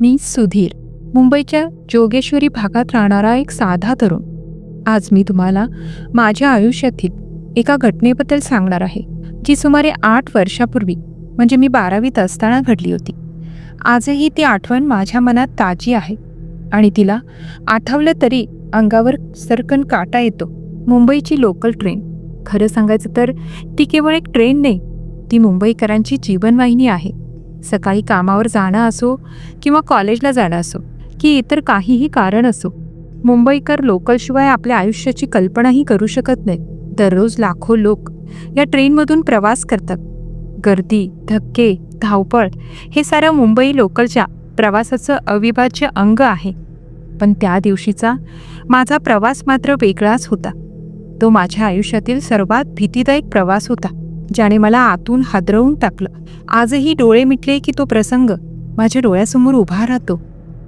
मी सुधीर. मुंबईच्या जोगेश्वरी भागात राहणारा एक साधा तरुण. आज मी तुम्हाला माझ्या आयुष्यातील एका घटनेबद्दल सांगणार आहे जी सुमारे आठ वर्षापूर्वी म्हणजे मी बारावीत असताना घडली होती. आजही ती आठवण माझ्या मनात ताजी आहे आणि तिला आठवलं तरी अंगावर सरकन काटा येतो. मुंबईची लोकल ट्रेन खरं सांगायचं तर ती केवळ एक ट्रेन नाही ती मुंबईकरांची जीवनवाहिनी आहे. सकाळी कामावर जाणं असो किंवा कॉलेजला जाणं असो की इतर काहीही कारण असो मुंबईकर लोकलशिवाय आपल्या आयुष्याची कल्पनाही करू शकत नाही दररोज लाखो लोक या ट्रेनमधून प्रवास करतात. गर्दी धक्के धावपळ हे सारं मुंबई लोकलच्या प्रवासाचं अविभाज्य अंग आहे. पण त्या दिवशीचा माझा प्रवास मात्र वेगळाच होता. तो माझ्या आयुष्यातील सर्वात भीतीदायक प्रवास होता. ज्याने मला आतून हादरवून टाकलं. आजही डोळे मिटले की तो प्रसंग माझ्या डोळ्यासमोर उभा राहतो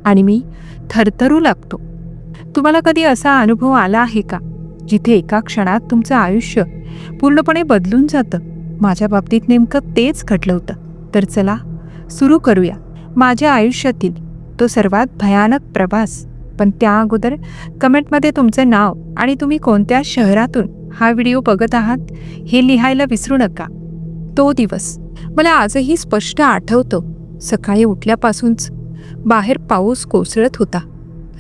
आणि मी थरथरू लागतो. तुम्हाला कधी असा अनुभव आला आहे का जिथे एका क्षणात तुमचं आयुष्य पूर्णपणे बदलून जातं? माझ्या बाबतीत नेमकं तेच घडलं होतं. तर चला सुरू करूया. माझ्या आयुष्यातील तो सर्वात भयानक प्रवास. पण त्या अगोदर कमेंटमध्ये तुमचं नाव आणि तुम्ही कोणत्या शहरातून हा व्हिडिओ बघत आहात हे लिहायला विसरू नका. तो दिवस मला आजही स्पष्ट आठवतो. सकाळी उठल्यापासूनच बाहेर पाऊस कोसळत होता.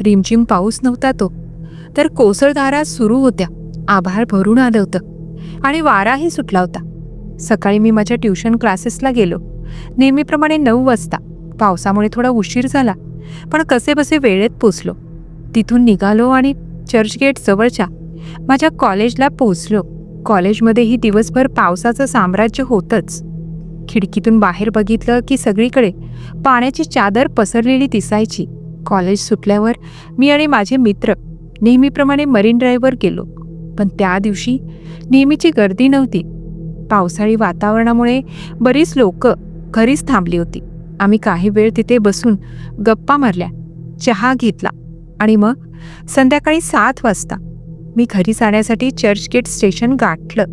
रिमझिम पाऊस नव्हता तो. तर कोसळधारा सुरू होत्या. आभार भरून आलं होतं. आणि वाराही सुटला होता. सकाळी मी माझ्या ट्युशन क्लासेसला गेलो. नेहमीप्रमाणे नऊ वाजता. पावसामुळे थोडा उशीर झाला. पण कसेबसे वेळेत पोचलो. तिथून निघालो आणि चर्चगेट जवळच्या माझ्या कॉलेजला पोहोचलो. कॉलेजमध्येही दिवसभर पावसाचं साम्राज्य होतंच. खिडकीतून बाहेर बघितलं की सगळीकडे पाण्याची चादर पसरलेली दिसायची. कॉलेज सुटल्यावर मी आणि माझे मित्र नेहमीप्रमाणे मरीन ड्राईव्हवर गेलो. पण त्या दिवशी नेहमीची गर्दी नव्हती. पावसाळी वातावरणामुळे बरीच लोक घरीच थांबली होती. आम्ही काही वेळ तिथे बसून गप्पा मारल्या चहा घेतला आणि मग संध्याकाळी सात वाजता मी घरी जाण्यासाठी चर्चगेट स्टेशन गाठलं.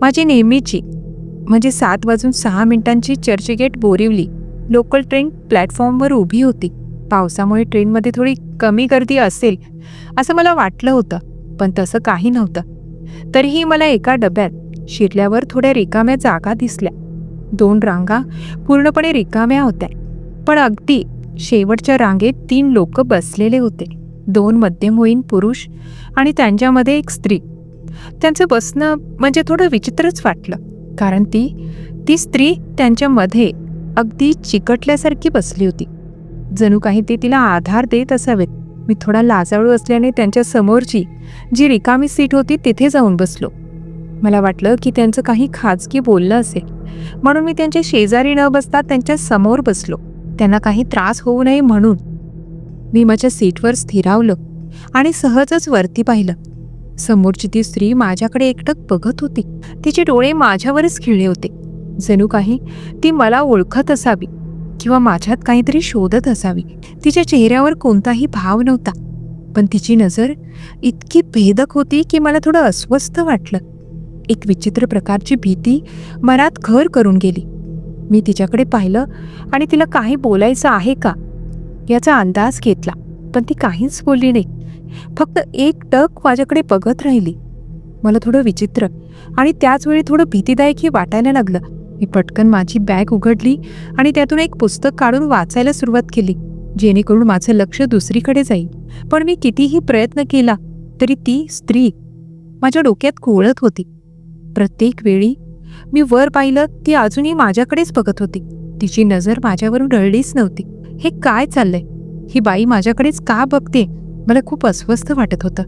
माझी नेहमीची म्हणजे सात वाजून सहा मिनिटांची चर्चगेट बोरिवली. लोकल ट्रेन प्लॅटफॉर्मवर उभी होती. पावसामुळे ट्रेनमध्ये थोडी कमी गर्दी असेल असं मला वाटलं होतं पण तसं काही नव्हतं. तरीही मला एका डब्यात शिरल्यावर थोड्या रिकाम्या जागा दिसल्या. दोन रांगा पूर्णपणे रिकाम्या होत्या पण अगदी शेवटच्या रांगेत तीन लोक बसलेले होते. दोन मध्यमवयीन पुरुष आणि त्यांच्यामध्ये एक स्त्री. त्यांचं बसणं म्हणजे थोडं विचित्रच वाटलं कारण ती ती स्त्री त्यांच्यामध्ये अगदी चिकटल्यासारखी बसली होती. जणू काही ते तिला आधार देत असावेत. मी थोडा लाजाळू असल्याने त्यांच्या समोरची जी रिकामी सीट होती तिथे जाऊन बसलो. मला वाटलं की त्यांचं काही खाजगी बोललं असेल. म्हणून मी त्यांच्या शेजारी न बसता त्यांच्यासमोर बसलो. त्यांना काही त्रास होऊ नये म्हणून मी माझ्या सीटवर स्थिरावलं आणि सहजच वरती पाहिलं. समोरची ती स्त्री माझ्याकडे एकटक बघत होती. तिचे डोळे माझ्यावरच खिळले होते. जणू काही ती मला ओळखत असावी किंवा माझ्यात काहीतरी शोधत असावी. तिच्या चेहऱ्यावर कोणताही भाव नव्हता. पण तिची नजर इतकी भेदक होती की मला थोडं अस्वस्थ वाटलं. एक विचित्र प्रकारची भीती मनात घर करून गेली. मी तिच्याकडे पाहिलं आणि तिला काही बोलायचं आहे का? याचा अंदाज घेतला पण ती काहीच बोलली नाही. फक्त एक टक माझ्याकडे बघत राहिली. मला थोडं विचित्र आणि त्याचवेळी थोडं भीतीदायकही वाटायला लागलं. मी पटकन माझी बॅग उघडली आणि त्यातून एक पुस्तक काढून वाचायला सुरुवात केली जेणेकरून माझं लक्ष दुसरीकडे जाईल. पण मी कितीही प्रयत्न केला तरी ती स्त्री माझ्या डोक्यात कोळत होती. प्रत्येक वेळी मी वर पाहिलं ती अजूनही माझ्याकडेच बघत होती. तिची नजर माझ्यावरून डळलीच नव्हती. हे काय चाललंय? ही बाई माझ्याकडेच का बघते मला खूप अस्वस्थ वाटत होतं.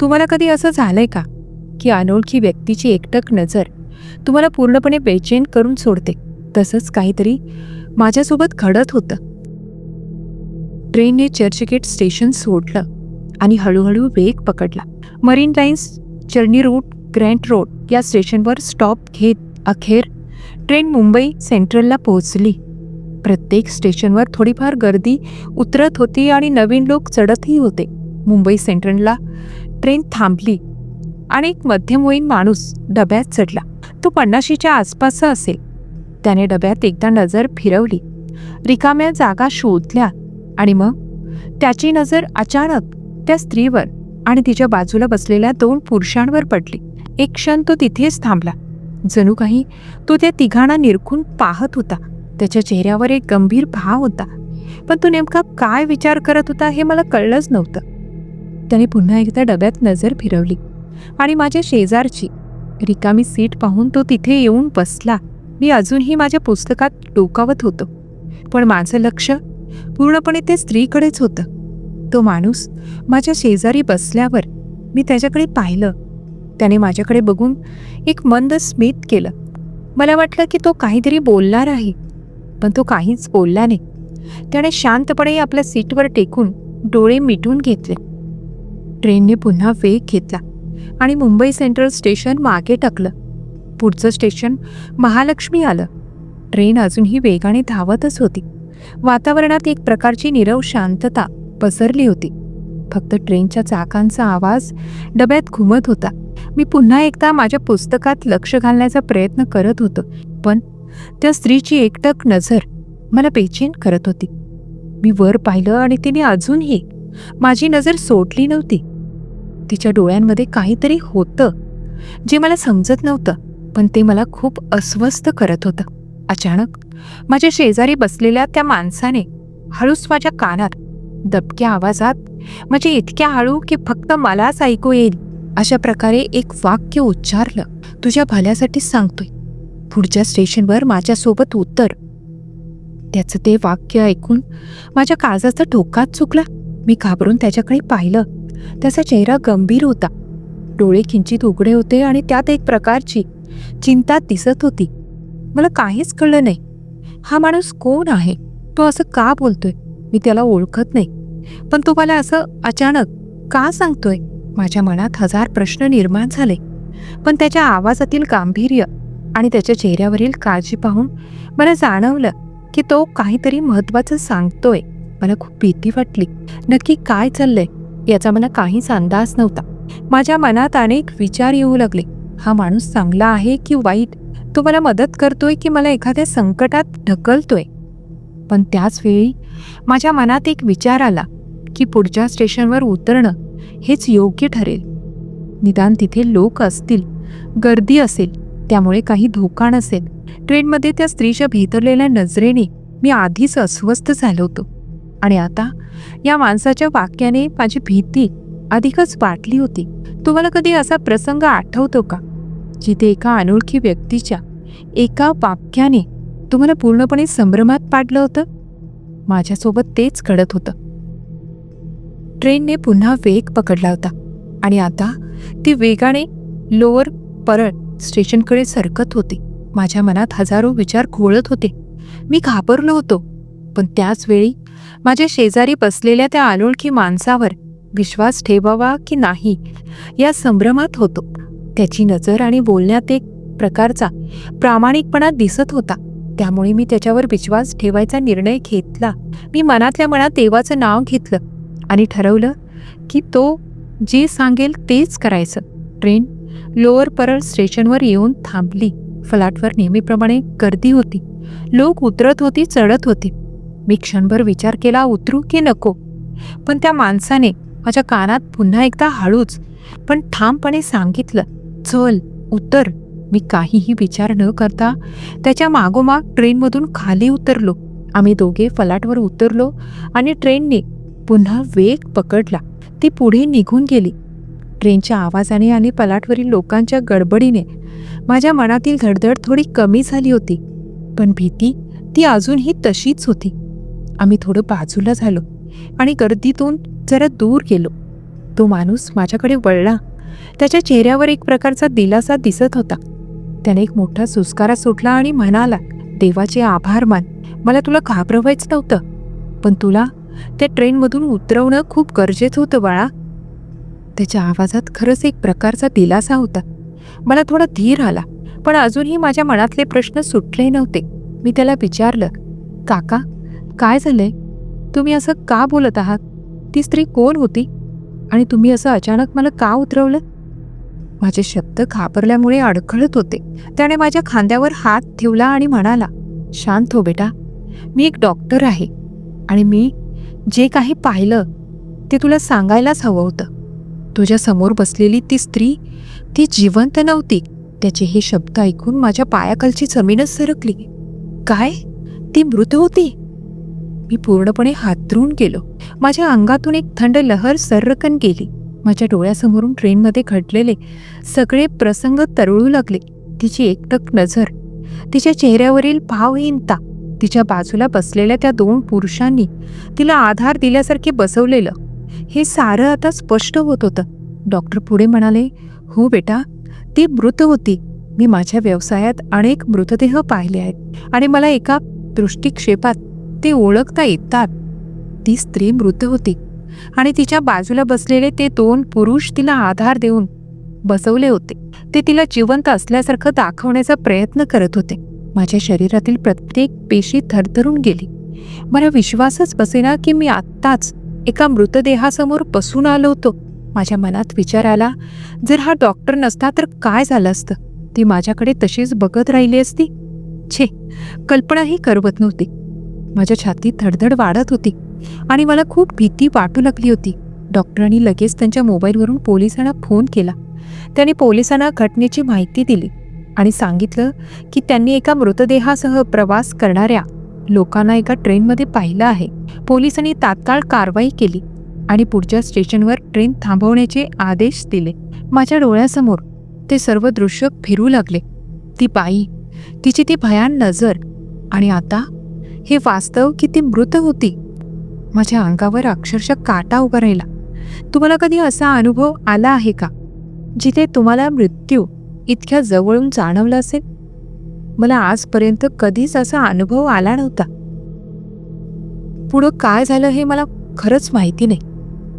तुम्हाला कधी असं झालंय का? की अनोळखी व्यक्तीची एकटक नजर तुम्हाला पूर्णपणे बेचैन करून सोडते. तसंच काहीतरी माझ्यासोबत घडत होतं. ट्रेनने चर्चगेट स्टेशन सोडलं आणि हळूहळू वेग पकडला. मरीन लाईन्स चर्नी रूट ग्रँट रोड या स्टेशनवर स्टॉप घेत अखेर ट्रेन मुंबई सेंट्रलला पोहोचली. प्रत्येक स्टेशनवर थोडीफार गर्दी उतरत होती आणि नवीन लोक चढतही होते. मुंबई सेंट्रलला ट्रेन थांबली आणि एक मध्यमवयीन माणूस डब्यात चढला. तो पन्नाशीच्या आसपासचा असेल. त्याने डब्यात एकदा नजर फिरवली. रिकाम्या जागा शोधल्या आणि मग त्याची नजर अचानक त्या स्त्रीवर आणि तिच्या बाजूला बसलेल्या दोन पुरुषांवर पडली. एक क्षण तो तिथेच थांबला. जणू काही तो त्या तिघांना निरखून पाहत होता. त्याच्या चेहऱ्यावर एक गंभीर भाव होता. पण तो नेमका काय विचार करत होता हे मला कळलंच नव्हतं. त्याने पुन्हा एकदा डब्यात नजर फिरवली. आणि माझ्या शेजारची. रिकामी सीट पाहून तो तिथे येऊन बसला. मी अजूनही माझ्या पुस्तकात डोकावत होतो. पण माझं लक्ष पूर्णपणे ते स्त्रीकडेच होतं. तो माणूस माझ्या शेजारी बसल्यावर मी त्याच्याकडे पाहिलं. त्याने माझ्याकडे बघून एक मंद स्मित केलं. मला वाटलं की तो काहीतरी बोलणार आहे. पण तो काहीच बोलला नाही. त्याने शांतपणे आपल्या सीटवर टेकून डोळे मिटून घेतले. ट्रेनने पुन्हा वेग घेतला आणि मुंबई सेंट्रल स्टेशन मागे टाकलं. पुढचं स्टेशन महालक्ष्मी आलं. ट्रेन अजूनही वेगाने धावतच होती. वातावरणात एक प्रकारची निरव शांतता पसरली होती. फक्त ट्रेनच्या चाकांचा आवाज डब्यात घुमत होता. मी पुन्हा एकदा माझ्या पुस्तकात लक्ष घालण्याचा प्रयत्न करत होतो पण त्या स्त्रीची एकटक नजर मला बेचैन करत होती. मी वर पाहिलं आणि तिने अजूनही माझी नजर सोडली नव्हती. तिच्या डोळ्यांमध्ये काहीतरी होतं जे मला समजत नव्हतं पण ते मला खूप अस्वस्थ करत होतं. अचानक माझ्या शेजारी बसलेल्या त्या माणसाने हळूच माझ्या कानात दबक्या आवाजात म्हणजे इतक्या हळू की फक्त मलाच ऐकू येईल अशा प्रकारे एक वाक्य उच्चारलं. तुझ्या भल्यासाठी सांगतोय. पुढच्या स्टेशनवर माझ्यासोबत उतर त्याचं ते वाक्य ऐकून माझ्या काळजाचा ठोकाच चुकला. मी घाबरून त्याच्याकडे पाहिलं. त्याचा चेहरा गंभीर होता. डोळे किंचित उघडे होते आणि त्यात एक प्रकारची चिंता दिसत होती. मला काहीच कळलं नाही. हा माणूस कोण आहे? तो असं का बोलतोय? मी त्याला ओळखत नाही. पण तो मला असं अचानक का सांगतोय? माझ्या मनात हजार प्रश्न निर्माण झाले. पण त्याच्या आवाजातील गांभीर्य आणि त्याच्या चेहऱ्यावरील काळजी पाहून मला जाणवलं की तो काहीतरी महत्त्वाचं सांगतोय. मला खूप भीती वाटली. नक्की काय चाललंय याचा मला काहीच अंदाज नव्हता. माझ्या मनात अनेक विचार येऊ लागले. हा माणूस चांगला आहे की वाईट? तो मला मदत करतोय की मला एखाद्या संकटात ढकलतोय? पण त्याच वेळी माझ्या मनात एक विचार आला की पुढच्या स्टेशनवर उतरणं हेच योग्य ठरेल. निदान तिथे लोक असतील गर्दी असेल त्यामुळे काही धोका नसेल. ट्रेनमध्ये त्या स्त्रीच्या भेतरलेल्या नजरेने मी आधीच अस्वस्थ झालो होतो. आणि आता या माणसाच्या वाक्याने माझी भीती अधिकच वाटली होती. तुम्हाला कधी असा प्रसंग आठवतो का? जिथे एका अनोळखी व्यक्तीच्या एका वाक्याने तुम्हाला पूर्णपणे संभ्रमात पाडलं होतं? माझ्यासोबत तेच घडत होतं. ट्रेनने पुन्हा वेग पकडला होता. आणि आता ती वेगाने लोअर परळ स्टेशनकडे सरकत होते. माझ्या मनात हजारो विचार घोळत होते. मी घाबरलो होतो. पण त्याच वेळी माझ्या शेजारी बसलेल्या त्या अनोळखी माणसावर विश्वास ठेवावा की नाही या संभ्रमात होतो. त्याची नजर आणि बोलण्यात एक प्रकारचा प्रामाणिकपणा दिसत होता. त्यामुळे मी त्याच्यावर विश्वास ठेवायचा निर्णय घेतला. मी मनातल्या मनात देवाचं नाव घेतलं आणि ठरवलं की तो जे सांगेल तेच करायचं. ट्रेन लोअर परळ स्टेशनवर येऊन थांबली. फ्लॅटवर नेहमीप्रमाणे गर्दी होती. लोक उतरत होती चढत होते. मी क्षणभर विचार केला उतरू की नको? पण त्या माणसाने माझ्या कानात पुन्हा एकदा हळूच पण ठामपणे सांगितलं चल उतर. मी काहीही विचार न करता त्याच्या मागोमाग ट्रेनमधून खाली उतरलो. आम्ही दोघे फलाटवर उतरलो आणि ट्रेनने पुन्हा वेग पकडला. ती पुढे निघून गेली. ट्रेनच्या आवाजाने आणि पलाटवरील लोकांच्या गडबडीने माझ्या मनातील धडधड थोडी कमी झाली होती. पण भीती ती अजूनही तशीच होती. आम्ही थोडं बाजूला झालो आणि गर्दीतून जरा दूर गेलो. तो माणूस माझ्याकडे वळला. त्याच्या चेहऱ्यावर एक प्रकारचा दिलासा दिसत होता. त्याने एक मोठा सुस्कारा सुटला आणि म्हणाला देवाचे आभार मान मला तुला घाबरवायचं नव्हतं. पण तुला त्या ट्रेनमधून उतरवणं खूप गरजेचं होतं बाळा. त्याच्या आवाजात खरंच एक प्रकारचा दिलासा होता. मला थोडा धीर आला पण अजूनही माझ्या मनातले प्रश्न सुटले नव्हते. मी त्याला विचारलं काका काय झालंय? तुम्ही असं का बोलत आहात? ती स्त्री कोण होती? आणि तुम्ही असं अचानक मला का उतरवलं? माझे शब्द घाबरल्यामुळे अडखळत होते. त्याने माझ्या खांद्यावर हात ठेवला आणि म्हणाला शांत हो बेटा मी एक डॉक्टर आहे आणि मी जे काही पाहिलं ते तुला सांगायलाच हवं होतं. तुझ्या समोर बसलेली ती स्त्री ती जिवंत नव्हती. त्याचे हे शब्द ऐकून माझ्या पायाखालची जमीनच सरकली. काय? ती मृत होती? मी पूर्णपणे हातरून गेलो. माझ्या अंगातून एक थंड लहर सर्रकन गेली. माझ्या डोळ्यासमोरून ट्रेनमध्ये घडलेले सगळे प्रसंग तरळू लागले. तिची एकटक नजर तिच्या चेहऱ्यावरील भावहीनता तिच्या बाजूला बसलेल्या त्या दोन पुरुषांनी तिला आधार दिल्यासारखे बसवलेलं. हे सारं आता स्पष्ट होत होतं. डॉक्टर पुढे म्हणाले हो बेटा ती मृत होती. मी माझ्या व्यवसायात अनेक मृतदेह पाहिले आहेत आणि मला एका दृष्टिक्षेपात ते ओळखता येतात. ती स्त्री मृत होती आणि तिच्या बाजूला बसलेले ते दोन पुरुष तिला आधार देऊन बसवले होते. ते तिला जिवंत असल्यासारखं दाखवण्याचा प्रयत्न करत होते. माझ्या शरीरातील प्रत्येक पेशी थरथरून गेली. मला विश्वासच बसेना की मी आत्ताच एका मृतदेहासमोर बसून आलो होतो. माझ्या मनात विचार आला जर हा डॉक्टर नसता तर काय झालं असतं? ती माझ्याकडे तशीच बघत राहिली असती. छे कल्पनाही करवत नव्हती. माझ्या छातीत धडधड वाढत होती आणि मला खूप भीती वाटू लागली होती. डॉक्टरांनी लगेच त्यांच्या मोबाईलवरून पोलिसांना फोन केला. त्याने पोलिसांना घटनेची माहिती दिली आणि सांगितलं की त्यांनी एका मृतदेहासह प्रवास करणाऱ्या लोकांना एका ट्रेनमध्ये पाहिलं आहे. पोलिसांनी तात्काळ कारवाई केली आणि पुढच्या स्टेशनवर ट्रेन थांबवण्याचे आदेश दिले. माझ्या डोळ्यासमोर ते सर्व दृश्य फिरू लागले. ती बाई तिची ती भयान नजर आणि आता हे वास्तव की ती मृत होती. माझ्या अंगावर अक्षरशः काटा उभा राहिला. तुम्हाला कधी असा अनुभव आला आहे का जिथे तुम्हाला मृत्यू इतक्या जवळून जाणवला असेल? मला आजपर्यंत कधीच असा अनुभव आला नव्हता. पुढं काय झालं हे मला खरंच माहिती नाही.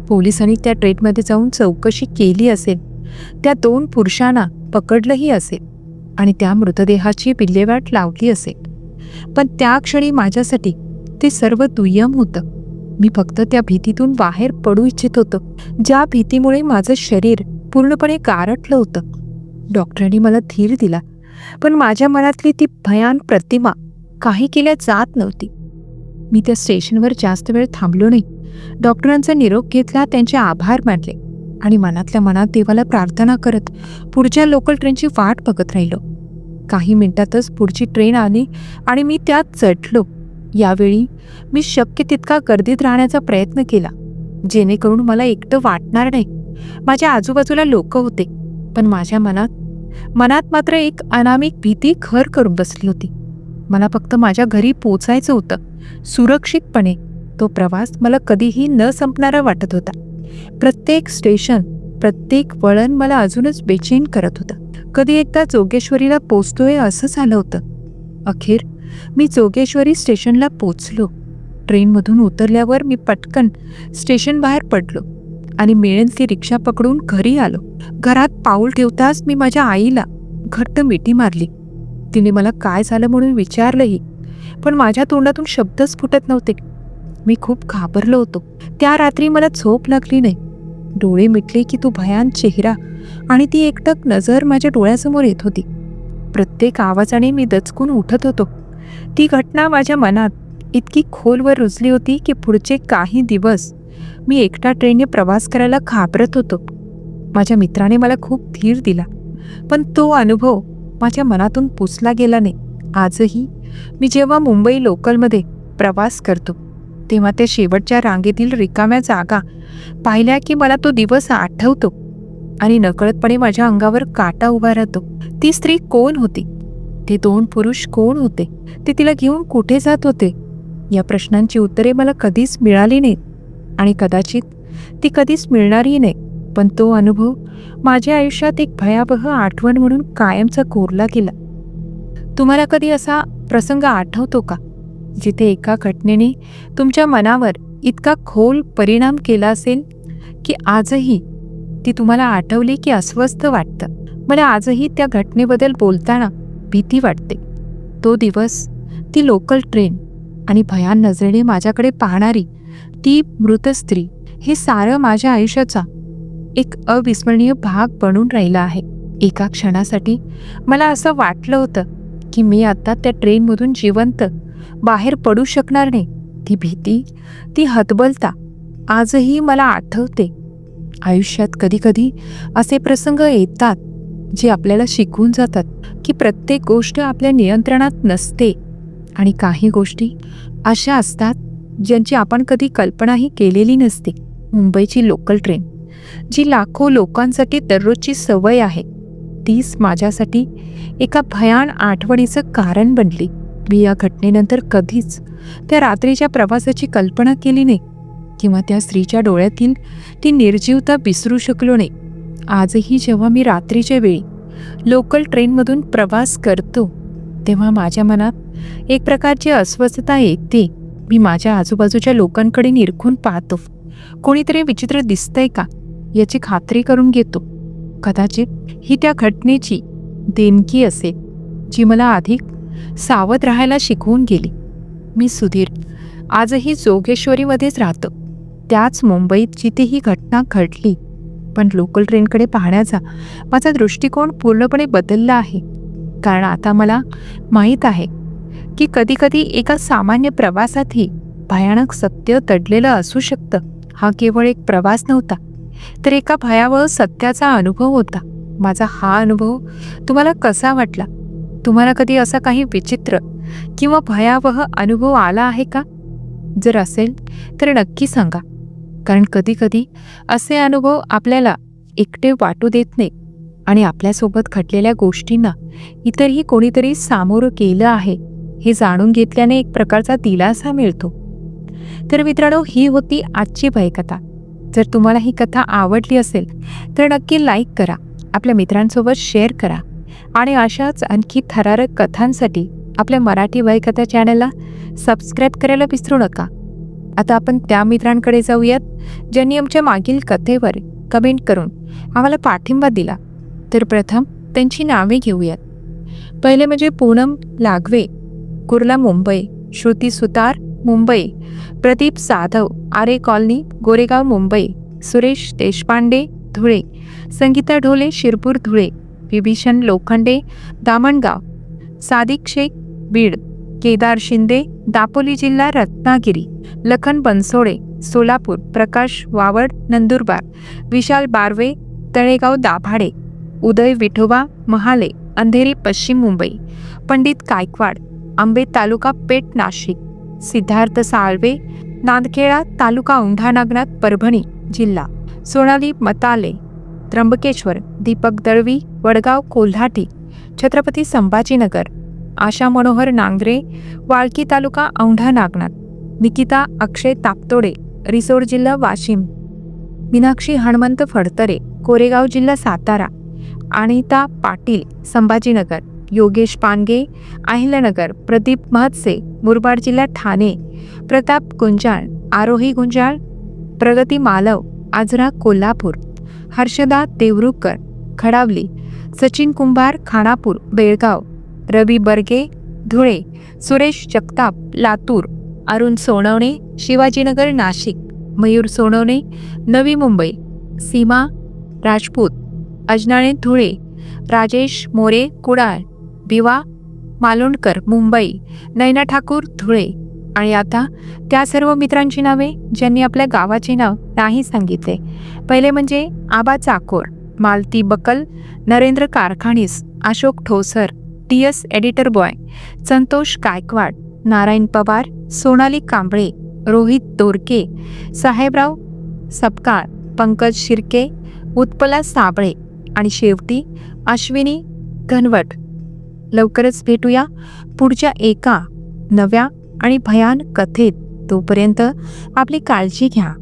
पोलिसांनी त्या ट्रेनमध्ये जाऊन चौकशी केली असेल. त्या दोन पुरुषांना पकडलंही असेल आणि त्या मृतदेहाची विल्हेवाट लावली असेल. पण त्या क्षणी माझ्यासाठी ते सर्व दुय्यम होतं. मी फक्त त्या भीतीतून बाहेर पडू इच्छित होतं. ज्या भीतीमुळे माझं शरीर पूर्णपणे गारटलं होतं. डॉक्टरांनी मला धीर दिला. पण माझ्या मनातली ती भयान प्रतिमा काही केल्या जात नव्हती. मी त्या स्टेशनवर जास्त वेळ थांबलो नाही. डॉक्टरांचा निरोप घेतला त्यांचे आभार मानले आणि मनातल्या मनात देवाला प्रार्थना करत पुढच्या लोकल ट्रेनची वाट बघत राहिलो. काही मिनिटातच पुढची ट्रेन आली आणि मी त्यात चढलो. यावेळी मी शक्य तितका गर्दीत राहण्याचा प्रयत्न केला जेणेकरून मला एकटं वाटणार नाही. माझ्या आजूबाजूला लोक होते पण माझ्या मनात मनात मात्र एक अनामिक भीती घर करून बसली होती. मला फक्त माझ्या घरी पोचायचं होतं. सुरक्षितपणे तो प्रवास मला कधीही न संपणारा वाटत होता. प्रत्येक स्टेशन प्रत्येक वळण मला अजूनच बेचैन करत होतं. कधी एकदा जोगेश्वरीला पोचतोय असं झालं होतं. अखेर मी जोगेश्वरी स्टेशनला पोचलो. ट्रेनमधून उतरल्यावर मी पटकन स्टेशन बाहेर पडलो. आणि मिळेन ती रिक्षा पकडून घरी आलो. घरात पाऊल ठेवताच मी माझ्या आईला घट्ट मिठी मारली. तिने मला काय झालं म्हणून विचारलंही पण माझ्या तोंडातून शब्दच फुटत नव्हते. मी खूप घाबरलो होतो. त्या रात्री मला झोप लागली नाही. डोळे मिटले की तो भयान चेहरा आणि ती एकटक नजर माझ्या डोळ्यासमोर येत होती. प्रत्येक आवाजाने मी दचकून उठत होतो. ती घटना माझ्या मनात इतकी खोलवर रुजली होती की पुढचे काही दिवस मी एकटा ट्रेनने प्रवास करायला घाबरत होतो. माझ्या मित्राने मला खूप धीर दिला पण तो अनुभव माझ्या मनातून पुसला गेला नाही. आजही मी जेव्हा मुंबई लोकलमध्ये प्रवास करतो तेव्हा त्या शेवटच्या रांगेतील रिकाम्या जागा पाहिल्या की मला तो दिवस आठवतो आणि नकळतपणे माझ्या अंगावर काटा उभा राहतो. ती स्त्री कोण होती? ते दोन पुरुष कोण होते? ते तिला घेऊन कुठे जात होते? या प्रश्नांची उत्तरे मला कधीच मिळाली नाहीत. आणि कदाचित ती कधीच मिळणारही नाही. पण तो अनुभव माझ्या आयुष्यात एक भयावह आठवण म्हणून कायमचा कोरला गेला. तुम्हाला कधी असा प्रसंग आठवतो का? जिथे एका घटनेने तुमच्या मनावर इतका खोल परिणाम केला असेल की आजही ती तुम्हाला आठवली की अस्वस्थ वाटतं. मला आजही त्या घटनेबद्दल बोलताना भीती वाटते. तो दिवस ती लोकल ट्रेन आणि भयान नजरेने माझ्याकडे पाहणारी ती मृत स्त्री हे सारं माझ्या आयुष्याचा एक अविस्मरणीय भाग बनून राहिला आहे. एका क्षणासाठी मला असं वाटलं होतं की मी आता त्या ट्रेनमधून जिवंत बाहेर पडू शकणार नाही. ती भीती ती हतबलता आजही मला आठवते. आयुष्यात कधीकधी असे प्रसंग येतात जे आपल्याला शिकवून जातात की प्रत्येक गोष्ट आपल्या नियंत्रणात नसते आणि काही गोष्टी अशा असतात ज्यांची आपण कधी कल्पनाही केलेली नसते. मुंबईची लोकल ट्रेन जी लाखो लोकांसाठी दररोजची सवय आहे तीच माझ्यासाठी एका भयान आठवणीचं कारण बनली. मी या घटनेनंतर कधीच त्या रात्रीच्या प्रवासाची कल्पना केली नाही किंवा त्या स्त्रीच्या डोळ्यातील ती निर्जीवता विसरू शकलो नाही. आजही जेव्हा मी रात्रीच्या वेळी लोकल ट्रेनमधून प्रवास करतो तेव्हा माझ्या मनात एक प्रकारची अस्वस्थता येते. मी माझ्या आजूबाजूच्या लोकांकडे निरखून पाहतो. कोणीतरी विचित्र दिसतंय का? याची खात्री करून घेतो. कदाचित ही त्या घटनेची देणगी असेल जी मला अधिक सावध राहायला शिकवून गेली. मी सुधीर आजही जोगेश्वरीमध्येच राहतो. त्याच मुंबईत जिथे ही घटना घडली. पण लोकल ट्रेनकडे पाहण्याचा माझा दृष्टिकोन पूर्णपणे बदलला आहे. कारण आता मला माहीत आहे की कधीकधी एका सामान्य प्रवासातही भयानक सत्य दडलेलं असू शकतं. हा केवळ एक प्रवास नव्हता तर एका भयावह सत्याचा अनुभव होता. माझा हा अनुभव तुम्हाला कसा वाटला? तुम्हाला कधी असा काही विचित्र किंवा भयावह अनुभव आला आहे का? जर असेल तर नक्की सांगा. कारण कधीकधी असे अनुभव आपल्याला एकटे वाटू देत नाही आणि आपल्यासोबत घडलेल्या गोष्टींना इतरही कोणीतरी सामोरं केलं आहे. हे जाणून घेतल्याने एक प्रकारचा दिलासा मिळतो. तर मित्रांनो ही होती आजची भयकथा. जर तुम्हाला ही कथा आवडली असेल तर नक्की लाईक करा आपल्या मित्रांसोबत शेअर करा आणि अशाच आणखी थरारक कथांसाठी आपल्या मराठी भयकथा चॅनलला सबस्क्राईब करायला विसरू नका. आता आपण त्या मित्रांकडे जाऊयात ज्यांनी आमच्या मागील कथेवर कमेंट करून आम्हाला पाठिंबा दिला. तर प्रथम त्यांची नावे घेऊयात. पहिले म्हणजे पूनम लागवे. कुर्ला मुंबई. श्रुती सुतार मुंबई. प्रदीप साधव आरे कॉलनी गोरेगाव मुंबई. सुरेश देशपांडे धुळे. संगीता ढोले शिरपूर धुळे. विभीषण लोखंडे दामणगाव. सादिक शेख बीड. केदार शिंदे दापोली जिल्हा रत्नागिरी. लखन बनसोडे सोलापूर. प्रकाश वावड नंदुरबार. विशाल बारवे तळेगाव दाभाडे. उदय विठोबा महाले. अंधेरी पश्चिम मुंबई. पंडित गायकवाड. आंबे तालुका पेठ नाशिक. सिद्धार्थ साळवे नांदखेडा तालुका औंढा नागनाथ परभणी जिल्हा. सोनाली मताले त्र्यंबकेश्वर दीपक दळवी वडगाव कोल्हाटी छत्रपती संभाजीनगर आशा मनोहर नांगरे वाळकी तालुका औंढा नागनाथ निकिता अक्षय तापतोडे रिसोड जिल्हा वाशिम मीनाक्षी हणमंत फडतरे कोरेगाव जिल्हा सातारा अनिता पाटील संभाजीनगर योगेश पानगे अहिल्यानगर प्रदीप महत्से मुरबाड जिल्हा ठाणे प्रताप गुंजाळ आरोही गुंजाळ प्रगती मालव आजरा कोल्हापूर हर्षदा देवरुकर खडावली सचिन कुंभार खानापूर बेळगाव रवी बर्गे धुळे सुरेश जगताप लातूर अरुण सोनवणे शिवाजीनगर नाशिक मयूर सोनवणे नवी मुंबई सीमा राजपूत अजनाळे धुळे राजेश मोरे कुडाळ बिवा मालोंडकर मुंबई नैना ठाकूर धुळे. आणि आता त्या सर्व मित्रांची नावे ज्यांनी आपल्या गावाचे नाव नाही सांगितले. पहिले म्हणजे Aba Chakor Malati Bakal Narendra Karkhanis Ashok Thosar T S editor boy Santosh Gaikwad Narayan Pawar Sonali Kamble Rohit Dorke Sahebrao Sapkal Pankaj Shirke Utpala Sable आणि शेवटी अश्विनी घनवट. लवकरच भेटूया. पुढच्या एका नव्या आणि भयान कथेत तोपर्यंत आपली काळजी घ्या.